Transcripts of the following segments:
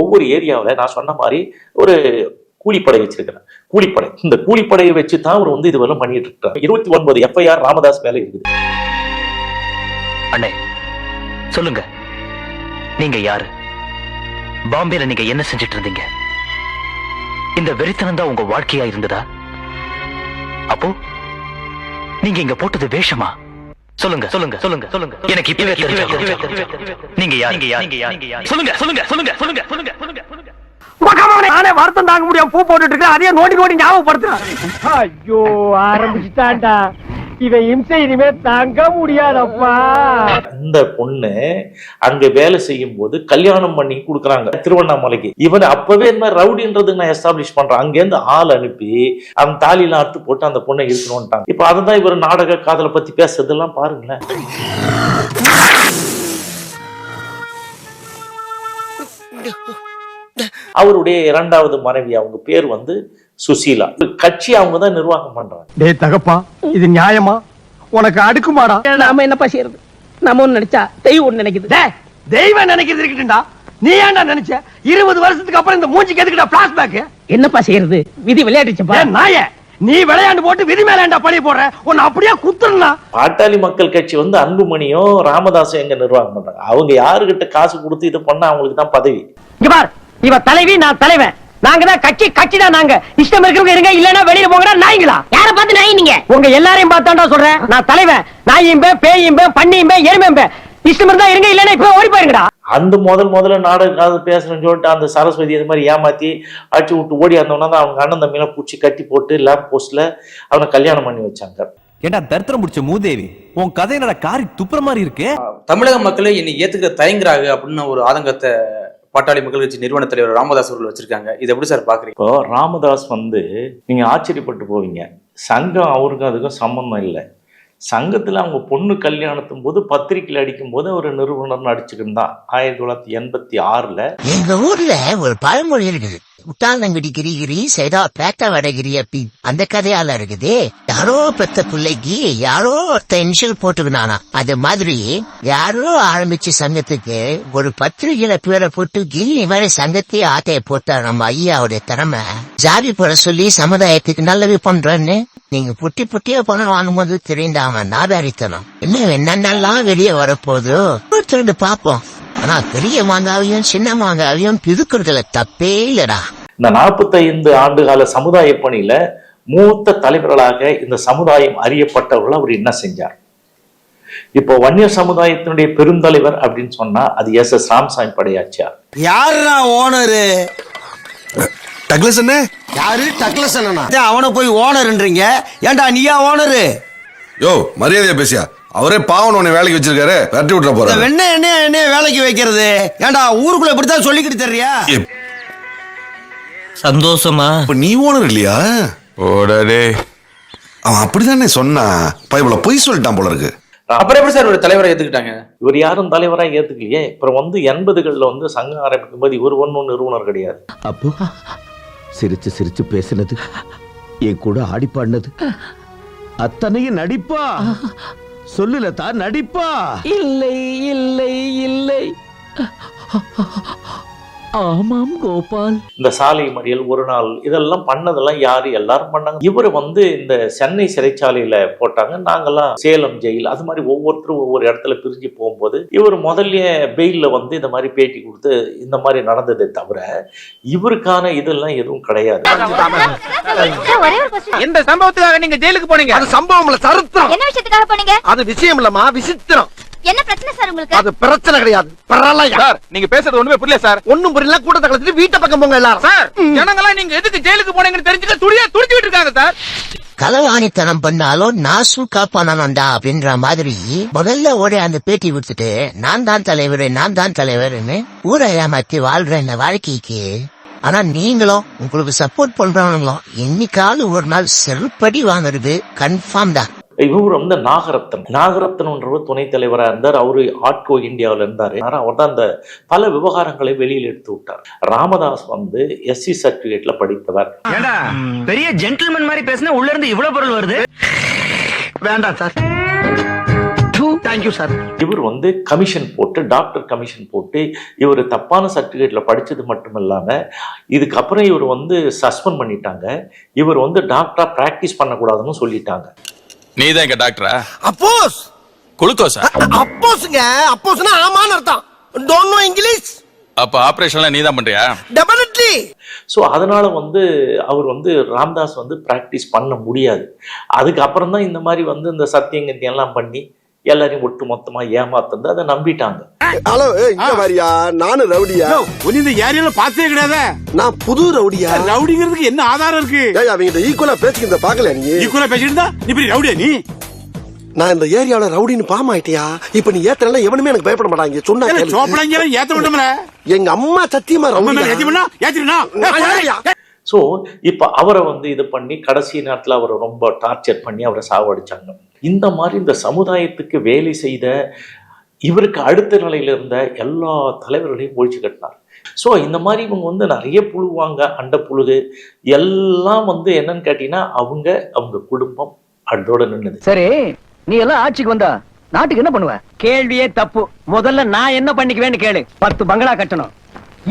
ஒவ்வொரு ஏரியாவில் நான் சொன்ன மாதிரி ஒரு கூலிப்படை வச்சிருக்கிறேன். கூலிப்படை. இந்த கூலிப்படையை வச்சு தான் அவர் வந்து இதுவரை பண்ணிட்டு இருக்காரு. இருபத்தி ஒன்பது எஃப்ஐஆர் ராமதாஸ் மேல இருக்குது. அண்ணே சொல்லுங்க. நீங்க யாரு? பாம்பேல நீங்க என்ன செஞ்சிட்டு இருந்தீங்க? இந்த வெறித்தனம் தான் உங்க வாழ்க்கையா இருந்ததா? அப்போ நீங்க இங்க போட்டது வேஷமா? சொல்லுங்க சொல்லுங்க சொல்லுங்க சொல்லுங்க. எனக்கு இப்பவே தெரிஞ்சு நீங்க யார்? நீங்க யார்? நீங்க யார்? சொல்லுங்க சொல்லுங்க சொல்லுங்க சொல்லுங்க சொல்லுங்க சொல்லுங்க. நானே வருத்தம் தாங்க முடியாம பூ போட்டுட்டு இருக்கேன். அதையே நோண்டி நோண்டி ஞாபகப்படுத்துறேன். ஐயோ ஆரம்பிச்சுட்டான்டா. இவன் இம்சை இனிமே தாங்க முடியாதப்பா. இந்த பொண்ணு அங்க வேலை செய்யும் போது கல்யாணம் பண்ணி கொடுக்குறாங்க. திருவண்ணாமலைக்கு. இவன் அப்பவே இந்த மாதிரி ரவுடின்றது நான் எஸ்டாப்ளிஷ் பண்றேன். அங்கேருந்து ஆள் அனுப்பி அந்த தாலியில அறுத்து போட்டு அந்த பொண்ணை இருக்கணும்ட்டாங்க. இப்போ அதான் இவர் நாடக காதலை பத்தி பேசுறதெல்லாம் பாருங்களேன். அவருடைய இரண்டாவது மனைவி அவங்க பேர் வந்து சுசீலா. கட்சி அவங்க தான் நிர்வாகம் பண்றாங்க. டேய் தகப்பா இது நியாயமா? உனக்கு அடுக்குமாடா? நாம என்னப்பா செய்யறது? நம்ம ஒண்ணு நினைச்சா தெய்வம் ஒண்ணு நினைக்குது. டேய் தெய்வம் நினைக்கிறது இருக்கட்டும்டா. நீ ஏன்டா நினைச்ச? இருபது வருஷத்துக்கு அப்புறம் இந்த மூஞ்சிக்கு எதுக்குடா பிளாஷ்பேக் என்னப்பா செய்யறது? விதி விளையாடுச்சுப்பா நாயே நீ விளையாண்டு போட்டு விதி மேலேண்டா பழி போடுற? உன்னை அப்படியே குத்துறா பாட்டாளி மக்கள் கட்சி வந்து அன்புமணியும் ராமதாசும் எங்க நிர்வாகம் பண்றாங்க. அவங்க யாருகிட்ட காசு கொடுத்து இது பண்ணா அவங்களுக்கு தான் பதவி. இங்க பார் இவ தலைவி நான் தலைவன். நாங்க தான் கட்சி கட்சி தான் நாங்க. இஷ்டம் இருக்கிறவங்க இருங்க இல்லனா வெளியில போங்கடா நாய்ங்களா? யார பார்த்து நாய் நீங்க உங்க எல்லாரையும் பார்த்தாண்டா சொல்றேன். நான் தலைவன். நாயும் பே பேயும் பே பண்ணியும் பே எருமையும் பே இஷ்டம் இருந்தா இருங்க இல்லனா இப்ப ஓடி போயிருங்கடா. அந்த முதல் முதல்ல நாடக காது பேசுறேன்னு சொல்லிட்டு அந்த சரஸ்வதி இது மாதிரி ஏமாத்தி அடிச்சு விட்டு ஓடி வந்தோம்னா தான் அவங்க அண்ணன் தம்பியெல்லாம் பூச்சி கட்டி போட்டு லேம்ப் போஸ்ட்ல அவனை கல்யாணம் பண்ணி வச்சாங்க. ஏண்டா தரித்திரம் முடிச்ச மூதேவி? உன் கதை என்னடா காரி துப்புற மாதிரி இருக்கு? தமிழக மக்களை என்னை ஏத்துக்க தயங்குறாங்க அப்படின்னு ஒரு ஆதங்கத்தை பாட்டாளி மக்கள் கட்சி நிறுவன தலைவர் ராமதாஸ் அவர்கள் வச்சிருக்காங்க. இதை எப்படி சார் பாக்குறீங்க? இப்போ ராமதாஸ் வந்து நீங்க ஆச்சரியப்பட்டு போவீங்க. சங்கம் அவருக்கும் அதுக்கும் சம்பந்தம் இல்லை. சங்கத்துல அவங்க பொண்ணு கல்யாணத்தும் போது பத்திரிக்கையில் அடிக்கும் போது அவர் நிறுவனர் அடிச்சுக்கிட்டு தான் ஆயிரத்தி தொள்ளாயிரத்தி எண்பத்தி ஆறுல. எங்க ஊர்ல ஒரு பழமொழி இருக்குது. உட்டாந்தங்குடி கிரிகிரி செய்தா பேட்ட வடகிரி அப்படி. அந்த கதையால இருக்குது. யாரோ பெத்த பிள்ளைக்கு யாரோ ஒருத்த இன்ஷியல் போட்டுக்கினானா. அது மாதிரி யாரோ ஆரம்பிச்ச சங்கத்துக்கு ஒரு பத்திரிகையில பேரை போட்டு கில்லி மாதிரி சங்கத்தையே ஆட்டைய போட்டா நம்ம ஐயாவுடைய திறமை. ஜாதி போட சொல்லி சமுதாயத்துக்கு நல்லது பண்றேன்னு நீங்க புட்டி புட்டியா பணம் வாங்கும்போது தெரிந்தாம நாதாரித்தனம். இன்னும் என்னென்னலாம் வெளியே வரப்போதோ திரண்டு பாப்போம் ஆனா பெரிய மாங்காவையும் சின்ன மாங்காவையும் பிதுக்குறதுல தப்பே இல்லடா. இந்த 45 ஆண்டு கால சமுதாய பணியில மூத்த தலைவர்களாக இந்த சமுதாயம் அறியப்பட்டவர்கள் அவர் என்ன செஞ்சார்? இப்போ வன்னியர் சமுதாயத்தினுடைய பெருந்தலைவர் அப்படின்னு சொன்னா அது எஸ் எஸ் ராமசாமி படையாச்சியார் யாருடா ஓனரு? டக்ளஸ் என்ன யாரு? அண்ணனா? அவனை போய் ஓனர்ன்றீங்க? ஏன்டா நீயா ஓனரு? யோ மரியாதையா பேசியா? அவரே பாவன் உன்னை வேலைக்கு வச்சிருக்காரு. விரட்டி விட்டுற இந்த போறாரு வெண்ணெய் என்ன என்ன வேலைக்கு வைக்கிறது? ஏன்டா ஊருக்குள்ள இப்படித்தான் சொல்லிக்கிட்டு தெரியா? சந்தோஷமா? இப்ப நீ ஓனர் இல்லையா? ஓடடே அவன் அப்படிதானே சொன்னான் பைபிள பொய் சொல்லிட்டான் போல இருக்கு. அப்புறம் எப்படி சார் ஒரு தலைவரை ஏத்துக்கிட்டாங்க? இவர் யாரும் தலைவரா ஏத்துக்கலையே. அப்புறம் வந்து எண்பதுகள்ல வந்து சங்கம் ஆரம்பிக்கும் போது இவர் ஒன்றும் நிறுவனர் கிடையாது. அப்போ சிரிச்சு சிரிச்சு பேசினது என் கூட ஆடி பாடினது. அத்தனையும் நடிப்பா. சொல்லுல தான் நடிப்பா. இல்லை இல்லை இல்லை. ஆமாம் கோபால். இந்த சாலை மறியல் ஒரு நாள் இதெல்லாம் பண்ணதெல்லாம் யாரு? எல்லாரும் பண்ணாங்க. இவர் வந்து இந்த சென்னை சிறைச்சாலையில போட்டாங்க. நாங்கெல்லாம் சேலம் ஜெயில் அது மாதிரி ஒவ்வொருத்தரும் ஒவ்வொரு இடத்துல பிரிஞ்சு போகும்போது இவர் முதல்ல பெயில்ல வந்து இந்த மாதிரி பேட்டி கொடுத்து இந்த மாதிரி நடந்ததே தவிர இவருக்கான இதெல்லாம் எதுவும் கிடையாது. இந்த சம்பவத்துக்காக நீங்க ஜெயிலுக்கு போனீங்க. அது சம்பவம்ல சரித்திரம் என்ன விஷயத்துக்காக போனீங்க? அது விஷயம் இல்லம்மா விசித்திரம். என்ன பிரச்சனை சார் உங்களுக்கு? அது பிரச்சனை கிடையாது. பிரளயம். சார் நீங்க பேசுறது ஒண்ணுமே புரியல சார். ஒண்ணும் புரியல. கூட்டத்தை கலந்துட்டு வீட்டை பக்கம் போங்க எல்லாரும். சார் ஜனங்களாம் நீங்க எதுக்கு ஜெயிலுக்கு போனீங்கன்னு தெரிஞ்சுக்க துடியா துடிச்சுட்டு இருக்காங்க சார். களவாணித்தனம் பண்ணாலும் நாசும் காப்பானண்டா அப்படின்ற மாதிரி முதல்ல ஓடி அந்த பேட்டி விடுத்துட்டு நான் தான் தலைவர் நான் தான் தலைவர்னு ஊரை ஏமாத்தி வாழ்ற இந்த வாழ்க்கைக்கு. ஆனா நீங்களும் உங்களுக்கு சப்போர்ட் பண்றவங்களும் என்னைக்காலும் ஒரு நாள் செருப்படி வாங்குறது கன்ஃபார்ம் தான். இவர் வந்து நாகரத்னம் நாகரத்னன்றவர் துணைத் தலைவரா இருந்தார். அவரு ஆட்கோ இந்தியாவுல இருந்தாரு. அவர் தான் அந்த பல விவகாரங்களை வெளியில் எடுத்து விட்டார். ராமதாஸ் வந்து எஸ்சி சர்டிபிகேட்ல படித்தவர். பெரிய ஜென்டில்மேன் மாதிரி பேசினா உள்ள இருந்து இவ்வளவு பொருள் வருது? வேண்டாம் சார். தேங்க்யூ சார் இவர் வந்து கமிஷன் போட்டு டாக்டர் கமிஷன் போட்டு இவர் தப்பான சர்டிஃபிகேட்ல படிச்சது மட்டும் இல்லாம இதுக்கப்புறம் இவர் வந்து சஸ்பெண்ட் பண்ணிட்டாங்க. இவர் வந்து டாக்டரா பிராக்டிஸ் பண்ணக்கூடாதுன்னு சொல்லிட்டாங்க. நீ தான் எங்க டாக்டரா அப்போஸ் குளுக்கோஸா? அப்போஸ்ங்க அப்போஸ்னா ஆமான்னு அர்த்தம். டோன்ட் நோ இங்கிலீஷ் அப்ப ஆபரேஷன்லாம் நீ தான் பண்றியா? டெபினெட்லி ஸோ அதனால வந்து அவர் வந்து ராம்தாஸ் வந்து பிராக்டிஸ் பண்ண முடியாது. அதுக்கப்புறம் தான் இந்த மாதிரி வந்து இந்த சத்தியங்கத்தி எல்லாம் பண்ணி எல்லாரையும் ஒட்டு மொத்தமா ஏமாத்துறது அதை நம்பிட்டாங்க. ஹலோ இங்க வரியா? நானும் ரவுடியா? இந்த ஏரியால பார்த்தே கிடையாது. நான் புது ரவுடியா? ரவுடிங்கிறதுக்கு என்ன ஆதாரம் இருக்கு? ஏய் அவங்க ஈக்குவலா பேசிக்கிறத பாக்கல நீ? ஈக்குவலா பேசிட்டு இருந்தா நீ பெரிய ரவுடியா நீ? நான் இந்த ஏரியால ரவுடின்னு பாம் ஆயிட்டியா? இப்ப நீ ஏத்தறல எவனுமே எனக்கு பயப்பட மாட்டாங்க. சொன்னா கேளு. சோப்படாங்க ஏத்த விட்டோம்ல. எங்க அம்மா சத்தியமா ரவுடி பண்ணா ஏத்தினா ஸோ இப்போ அவரை வந்து இது பண்ணி கடைசி நேரத்தில் அவரை ரொம்ப டார்ச்சர் பண்ணி அவரை சாவடிச்சாங்க. இந்த மாதிரி இந்த சமுதாயத்துக்கு வேலை செய்த இவருக்கு அடுத்த நிலையில இருந்த எல்லா தலைவர்களையும் ஒழிச்சு கட்டினார். ஸோ இந்த மாதிரி இவங்க வந்து நிறைய புழுவாங்க அண்ட புழுகு எல்லாம் வந்து என்னன்னு கேட்டீங்கன்னா அவங்க அவங்க குடும்பம் அதோட நின்னுது. சரி நீ எல்லாம் ஆட்சிக்கு வந்தா நாட்டுக்கு என்ன பண்ணுவ? கேள்வியே தப்பு. முதல்ல நான் என்ன பண்ணிக்குவேன்னு கேளு. பத்து பங்களா கட்டணும்.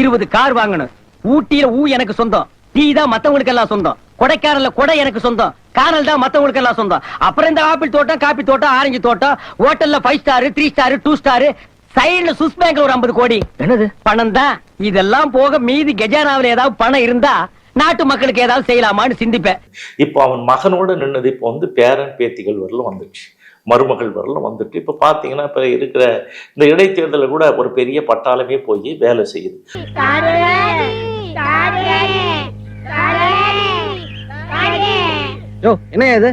இருபது கார் வாங்கணும். ஊட்டியில ஊ எனக்கு சொந்தம். டீ தான் மத்தவங்களுக்கு எல்லாம் சொந்தம். கொடைக்கானல்ல கொடை எனக்கு சொந்தம். கானல் தான் மத்தவங்களுக்கு எல்லாம் சொந்தம். அப்புறம் இந்த ஆப்பிள் தோட்டம் காப்பி தோட்டம் ஆரஞ்சு தோட்டம் ஹோட்டல்ல five star three star two star சைடுல சுஸ் பேங்க்ல ஒரு ஐம்பது கோடி. என்னது? பணம் தான். இதெல்லாம் போக மீதி கஜானாவில ஏதாவது பணம் இருந்தா நாட்டு மக்களுக்கு ஏதாவது செய்யலாமான்னு சிந்திப்பேன். இப்போ அவன் மகனோட நின்னது இப்போ வந்து பேரன் பேத்திகள் வரலும் வந்துடுச்சு. மருமகள் வரலும் வந்துட்டு. இப்போ பார்த்தீங்கன்னா இப்போ இருக்கிற இந்த இடைத்தேர்தலில் கூட ஒரு பெரிய பட்டாளமே போய் வேலை செய்யுது. யோ என்ன இது?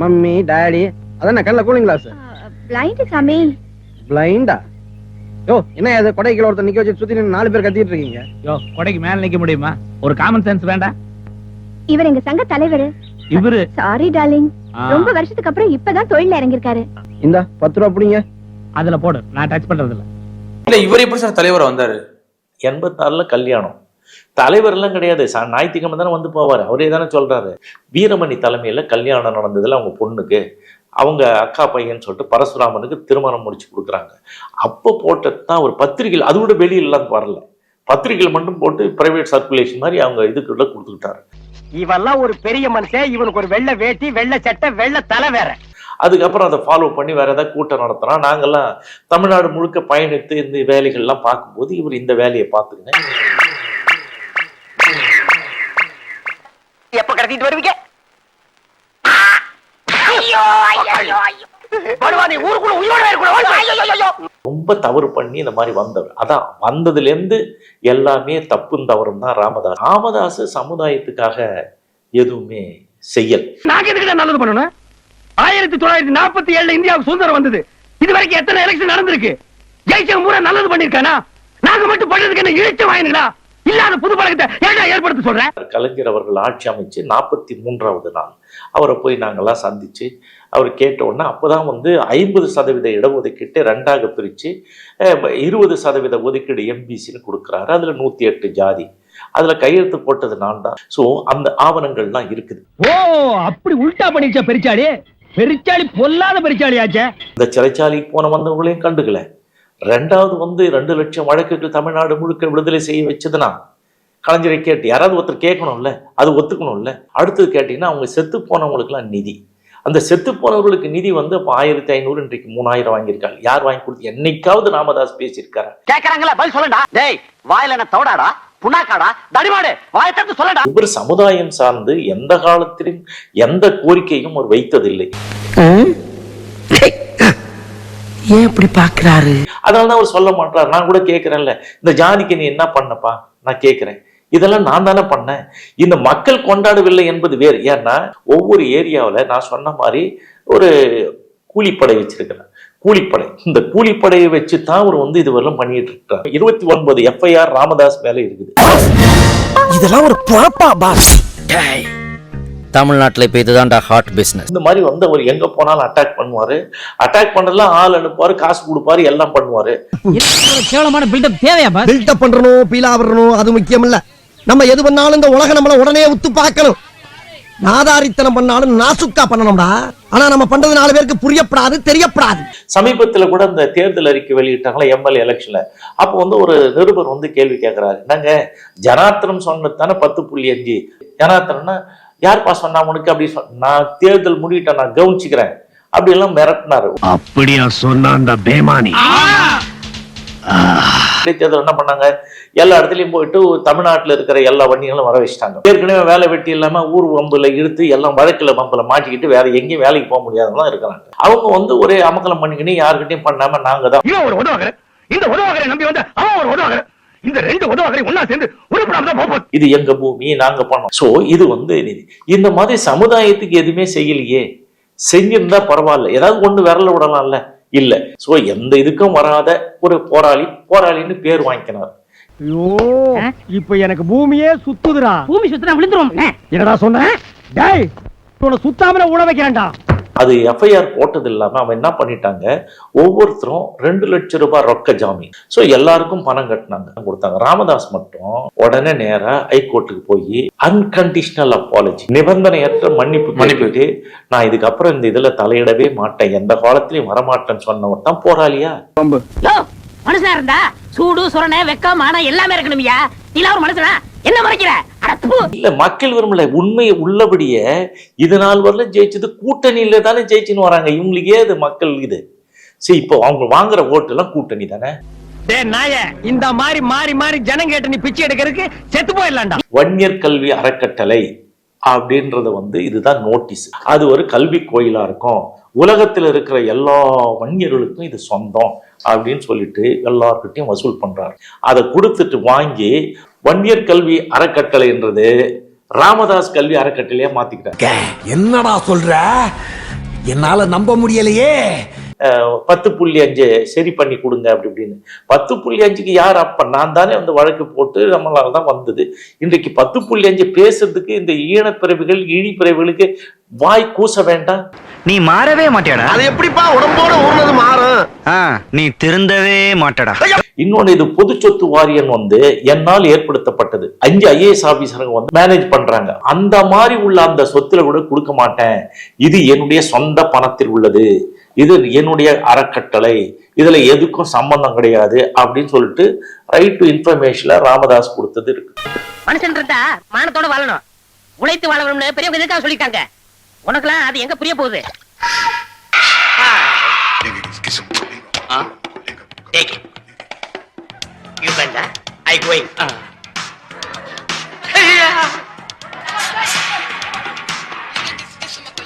மம்மி டாடி அதான் கண்ணில் கூலிங் கிளாஸ்? பிளைண்ட் சாமி. பிளைண்டா யோ என்ன இது? கொடைக்குள்ள ஒருத்தர் நிக்க வச்சு சுத்தி நின்னு நாலு பேர் கத்திட்டு இருக்கீங்க. யோ கொடைக்கு மேல நிக்க முடியுமா? ஒரு காமன் சென்ஸ் வேண்டாம் இவர் எங்க சங்க தலைவர். இவரு? சாரி டார்லிங் ரொம்ப வருஷத்துக்கு அப்புறம் இப்பதான் தொழில இறங்கிருக்காரு இந்த பத்து ரூபா பிடிங்க. அதுல போடு. நான் டச் பண்றது இல்ல இல்ல இவர் எப்படி சார் தலைவரா வந்தாரு? எண்பத்தாறில் கல்யாணம். தலைவர்லாம் கிடையாது. சா- ஞாயிற்றுக்கிழமை தானே வந்து போவார். அவரே தானே சொல்றாரு. வீரமணி தலைமையில் கல்யாணம் நடந்ததுல அவங்க பொண்ணுக்கு அவங்க அக்கா பையன் சொல்லிட்டு பரசுராமனுக்கு திருமணம் முடிச்சு கொடுக்குறாங்க. அப்போ போட்டது தான் ஒரு பத்திரிகையில் அது கூட வெளியிலலாம் வரல. பத்திரிகையில் மட்டும் போட்டு பிரைவேட் சர்க்குலேஷன் மாதிரி அவங்க இதுக்குள்ள கொடுத்துக்கிட்டாரு. இவெல்லாம் ஒரு பெரிய மனுஷன். இவனுக்கு ஒரு வெள்ளை வேட்டி வெள்ளை சட்டை வெள்ளை தலை வேற. அதுக்கப்புறம் அதை ஃபாலோ பண்ணி வேற ஏதாவது கூட்டம் நடத்துனா நாங்கெல்லாம் தமிழ்நாடு முழுக்க பயணித்து இந்த வேலைகள்லாம் பார்க்கும்போது இவர் இந்த வேலையை பார்த்துக்கினேன் கடத்திட்டு வருவீங்க. ரொம்ப தவறு பண்ணி இந்த மாதிரி வந்தவர். அதான் வந்ததுலேருந்து எல்லாமே தப்பும் தவறும் தான் ராமதாஸ். ராமதாஸ் சமுதாயத்துக்காக எதுவுமே செய்யல். நாங்க எதுக்கு நல்லது பண்ணணும்? ஆயிரத்தி தொள்ளாயிரத்தி நாற்பத்தி ஏழுல இந்தியாவுக்கு சுதந்திரம் வந்தது. இது வரைக்கும் எத்தனை எலெக்ஷன் நடந்திருக்கு? ஜெயிச்சவங்க பூரா நல்லது பண்ணிருக்கானா நாங்க மட்டும் பண்றதுக்கு என்ன இழிச்ச வாயினுங்களா? இல்லாத புது பழக்கத்தை ஏற்படுத்த சொல்றேன் கலைஞர் அவர்கள் ஆட்சி அமைச்சு நாற்பத்தி மூன்றாவது நாள். அவரை போய் நாங்கெல்லாம் சந்திச்சு அவர் கேட்ட உடனே அப்போதான் வந்து ஐம்பது சதவீத இடஒதுக்கீட்டை ரெண்டாக பிரித்து இருபது சதவீத ஒதுக்கீடு எம்பிசின்னு கொடுக்குறாரு. அதில் நூற்றி எட்டு ஜாதி. அதில் கையெழுத்து போட்டது நான் தான். ஸோ அந்த ஆவணங்கள்லாம் இருக்குது. ஓ அப்படி உல்டா பண்ணிச்ச பெரிச்சாளி? பெரிச்சாளி பொல்லாத பெரிச்சாளியாச்சே. இந்த சிறைச்சாலைக்கு போன வந்தவங்களையும் கண்டுக்கல. ரெண்டாவது வந்து ரெண்டு லட்சம் வழக்குகள் தமிழ்நாடு முழுக்க விடுதலை செய்ய வச்சதுனா கலைஞரை கேட்டு யாராவது ஒருத்தர் கேட்கணும்ல அது ஒத்துக்கணும்ல. அடுத்தது கேட்டீங்கன்னா அவங்க செத்து போனவங்களுக்குலாம் நிதி. அந்த செத்து போனவர்களுக்கு நிதி வந்து அப்போ ஆயிரத்தி ஐநூறு இன்றைக்கு மூணாயிரம் வாங்கியிருக்காங்க. யார் வாங்கி கொடுத்து என்னைக்காவது ராமதாஸ் பேசியிருக்காரு. கேக்குறாங்களா? பதில் சொல்லடா. டேய் வாயில என்ன தவடாடா புண்ணாக்காடா? தடிமாடு. வாயை திறந்து சொல்லடா. இவர் சமுதாயம் சார்ந்து எந்த காலத்திலும் எந்த கோரிக்கையும் அவர் வைத்ததில்லை. ஏன் இப்படி பாக்குறாரு? அதனால தான் அவர் சொல்ல மாட்டார் நான் கூட கேட்கிறேன்ல இந்த ஜாதிக்கு நீ என்ன பண்ணப்பா? நான் கேட்கிறேன் இதெல்லாம் நான் தானே பண்ணேன். இந்த மக்கள் கொண்டாடவில்லை என்பது வேறு. ஏன்னா ஒவ்வொரு ஏரியாவில் நான் சொன்ன மாதிரி ஒரு கூலிப்படை வச்சிருக்கிறேன் கூலிப்படை. இந்த கூலிப்படையை வச்சு தான் அவர் வந்து இதுவரையும் பண்ணிட்டு இருக்காரு. இருபத்தி ஒன்பது எஃப்ஐஆர் ராமதாஸ் மேல இருக்குது. இதெல்லாம் ஒரு பொழப்பா பாஸ். தமிழ்நாட்டுல இப்ப இதுதான்டா ஹாட் பிசினஸ் இந்த மாதிரி வந்து அவர் எங்க போனாலும் அட்டாக் பண்ணுவாரு. அட்டாக் பண்றதுலாம் ஆள் அனுப்புவாரு காசு கொடுப்பாரு எல்லாம் பண்ணுவாரு. கேவலமான பில்டப் தேவையா பில்டப் பண்றணும் பீலா வரணும் அது முக்கியம் இல்ல நம்ம எது பண்ணாலும் இந்த உலகம் நம்மள உடனே உத்து பார்க்கணும். நாதாரித்தனம் பண்ணாலும் நாசுக்கா பண்ணணும்டா. ஆனா நம்ம பண்றது நாலு பேருக்கு புரியப்படாது தெரியப்படாது. சமீபத்துல கூட இந்த தேர்தல் அறிக்கை வெளியிட்டாங்களா எம்எல்ஏ எலெக்ஷன்ல அப்போ வந்து ஒரு நிருபர் வந்து கேள்வி கேட்கிறாரு என்னங்க ஜனார்த்தனம் சொன்னது தானே பத்து புள்ளி அஞ்சு? ஜனார்த்தனம்னா யார்ப்பா சொன்னா உனக்கு அப்படி சொன்ன நான் தேர்தல் முடிவிட்டேன் நான் கவனிச்சுக்கிறேன். அப்படி எல்லாம் மிரட்டினாரு. அப்படியா சொன்ன அந்த பேமானி? இடைத்தேர்தல் என்ன பண்ணாங்க? எல்லா இடத்துலயும் போயிட்டு தமிழ்நாட்டுல இருக்கிற எல்லா வண்டிகளும் வர வச்சுட்டாங்க. ஏற்கனவே வேலை வெட்டி இல்லாம ஊர் வம்புல இழுத்து எல்லாம் வழக்குல வம்புல மாட்டிக்கிட்டு வேற எங்கேயும் வேலைக்கு போக முடியாதவங்களாம் இருக்கிறாங்க. அவங்க வந்து ஒரே அமக்கலம் பண்ணிக்கின்னு யாருக்கிட்டையும் பண்ணாம நாங்க தான். இந்த இந்த ரெண்டு உதவாகரை ஒன்னா சேர்ந்து உருப்படாம தான் போகும் இது எங்க பூமி? நாங்க பண்ணோம். சோ இது வந்து நீதி. இந்த மாதிரி சமுதாயத்துக்கு எதுவுமே செய்யலையே. செஞ்சிருந்தா பரவாயில்ல. ஏதாவது ஒண்ணு விரல விடலாம்ல? இல்ல. சோ எந்த இதுக்கும் வராத ஒரு போராளி போராளின்னு பேர் வாங்கிக்கினார். ஐயோ இப்ப எனக்கு பூமியே சுத்துதுடா. பூமி சுத்தினா விழுந்துரும் என்னடா சொன்ன? டேய் உன்னை சுத்தாமல உழ வைக்கிறேன்டா அது எஃப்ஐஆர் போட்டது இல்லாம அவன் என்ன பண்ணிட்டாங்க? ஒவ்வொருத்தரும் ரெண்டு லட்சம் ரூபாய் ரொக்க ஜாமீன். சோ எல்லாருக்கும் பணம் கட்டினாங்க. கொடுத்தாங்க. ராமதாஸ் மட்டும் உடனே நேரா ஹைகோர்ட்டுக்கு போய் அன்கண்டிஷனல் அப்பாலஜி நிபந்தனையற்ற மன்னிப்பு மன்னிப்பு. மன்னிப்பிட்டு நான் இதுக்கப்புறம் இந்த இதுல தலையிடவே மாட்டேன். எந்த காலத்திலயும் வரமாட்டேன்னு சொன்னவன் தான் போராளியா? மனுஷனா இருந்தா? சூடு சுரணை வெக்கம் மானம் எல்லாமே இருக்கணும்யா. நீ ஒரு மனுஷனா? என்ன மறைக்கிற. இல்ல மக்கள் விரும்பல. உண்மையை உள்ளபடியே இது நாள் வரல ஜெயிச்சது கூட்டணியில தானே ஜெயிச்சுன்னு வராங்க. இவங்களுக்கே இது மக்கள் இது. சரி இப்போ அவங்க வாங்குற ஓட்டு எல்லாம் கூட்டணி தானே? டே நாய இந்த மாதிரி மாறி மாறி ஜனம் கேட்டு நீ பிச்சை எடுக்கிறதுக்கு செத்து போயிடலாம்டா. வன்னியர் கல்வி அறக்கட்டளை அப்படின்றது வந்து இதுதான் நோட்டீஸ். அது ஒரு கல்வி கோயிலா இருக்கும். உலகத்துல இருக்கிற எல்லா வன்னியர்களுக்கும் இது சொந்தம் அப்படின்னு சொல்லிட்டு எல்லார்கிட்டையும் வசூல் பண்றாரு. அதை கொடுத்துட்டு வாங்கி வன்னியர் கல்வி அறக்கட்டளைன்றது ராமதாஸ் கல்வி அறக்கட்டளையா மாத்திக்கிட்டாங்க என்னடா சொல்ற? என்னால நம்ப முடியலையே. பத்து புள்ளி அஞ்சு சரி பண்ணி கொடுங்க அப்படி இப்படின்னு. பத்து புள்ளி அஞ்சுக்கு யார் அப்ப? நான் தானே வந்து வழக்கு போட்டு நம்மளால தான் வந்தது. இன்றைக்கு பத்து புள்ளி அஞ்சு பேசுறதுக்கு இந்த ஈனப்பிறவிகள் இழிப்பிறவிகளுக்கு வாய் கூச வேண்டாம். நீ மாறவே மாட்டியாடா. அது எப்படிப்பா உடம்போட ஊர்னது மாறும்? நீ திருந்தவே மாட்டடா. இன்னொன்னு இது பொது சொத்து வாரியம் வந்து என்னால் ஏற்படுத்தப்பட்டது. அஞ்சு ஐஏஎஸ் ஆபீசருங்க வந்து மேனேஜ் பண்றாங்க. அந்த மாதிரி உள்ள அந்த சொத்துல கூட கொடுக்க மாட்டேன். இது என்னுடைய சொந்த பணத்தில் உள்ளது. இது என்னுடைய அறக்கட்டளை. இதுல எதுக்கும் சம்பந்தம் கிடையாது அப்படின்னு சொல்லிட்டு ரைட் டு இன்ஃபர்மேஷன்ல ராமதாஸ் கொடுத்தது இருக்கு. மனுஷன் இருந்தா மானத்தோட வாழணும். உழைத்து வாழணும்னு பெரியவங்க எதுக்காக சொல்லிட்டாங்க? உனக்குலாம் அது எங்க புரிய போகுது You bend that. I go in. Uh.